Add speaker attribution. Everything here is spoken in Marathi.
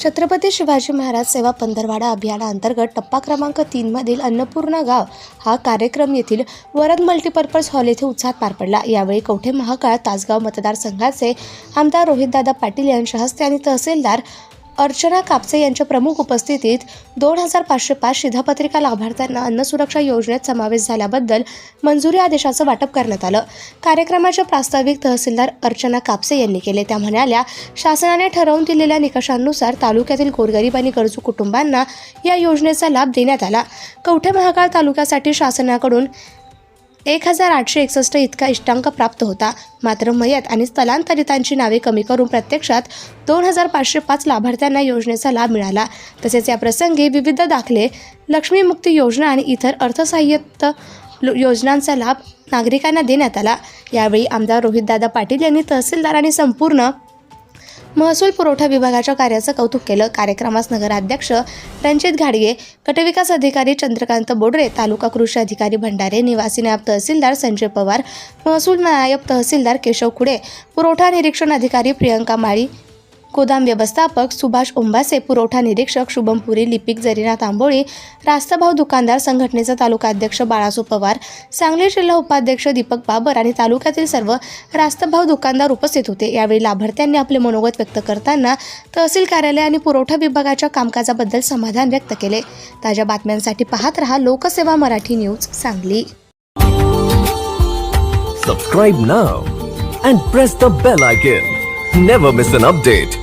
Speaker 1: छत्रपती शिवाजी महाराज सेवा पंधरवाडा अभियानाअंतर्गत टप्पा क्रमांक तीनमधील अन्नपूर्णा गाव हा कार्यक्रम येथील वरद मल्टीपर्पज हॉल येथे उत्साहात पार पडला. यावेळी कवठे महाकाळ तासगाव मतदारसंघाचे आमदार रोहितदादा पाटील यांच्या हस्ते आणि तहसीलदार अर्चना कापसे यांच्या प्रमुख उपस्थितीत दोन हजार पाचशे पाच शिधापत्रिका लाभार्थ्यांना अन्न सुरक्षा योजनेत समावेश झाल्याबद्दल मंजुरी आदेशाचं वाटप करण्यात आलं. कार्यक्रमाचे प्रास्ताविक तहसीलदार अर्चना कापसे यांनी केले. त्या म्हणाल्या शासनाने ठरवून दिलेल्या निकषांनुसार तालुक्यातील गोरगरीब आणि गरजू कुटुंबांना या योजनेचा लाभ देण्यात आला. कवठे महाकाळ तालुक्यासाठी शासनाकडून एक हजार आठशे एकसष्ट इतका इष्टांक प्राप्त होता. मात्र मयत आणि स्थलांतरितांची नावे कमी करून प्रत्यक्षात दोन हजार पाचशे पाच लाभार्थ्यांना योजनेचा लाभ मिळाला. तसेच या प्रसंगी विविध दाखले लक्ष्मीमुक्ती योजना आणि इतर अर्थसहाय्यित लो- योजनांचा लाभ नागरिकांना देण्यात आला. यावेळी आमदार रोहितदादा पाटील यांनी तहसीलदार आणि संपूर्ण महसूल पुरवठा विभागाच्या कार्याचं कौतुक केलं. कार्यक्रमास नगराध्यक्ष रणजित घाडगे गटविकास अधिकारी चंद्रकांत बोडरे तालुका कृषी अधिकारी भंडारे निवासी नायब तहसीलदार संजय पवार महसूल नायब तहसीलदार केशव खुडे पुरवठा निरीक्षण अधिकारी प्रियंका माळी गोदाम व्यवस्थापक सुभाष ओंबासे पुरवठा निरीक्षक शुभम पुरी लिपिक जरीना तांबोळी रास्तभाव दुकानदार संघटनेचा तालुका अध्यक्ष बाळासू पवार सांगली जिल्हा उपाध्यक्ष दीपक बाबर आणि तालुक्यातील सर्व रास्तभाव दुकानदार उपस्थित होते यावेळी लाभार्थ्यांनी आपले मनोगत व्यक्त करताना तहसील कार्यालय आणि पुरवठा विभागाच्या कामकाजाबद्दल समाधान व्यक्त केले ताज्या बातम्यांसाठी पाहत रहा Lokseva Marathi news Sangli
Speaker 2: Subscribe now and press the bell icon. Never miss an update.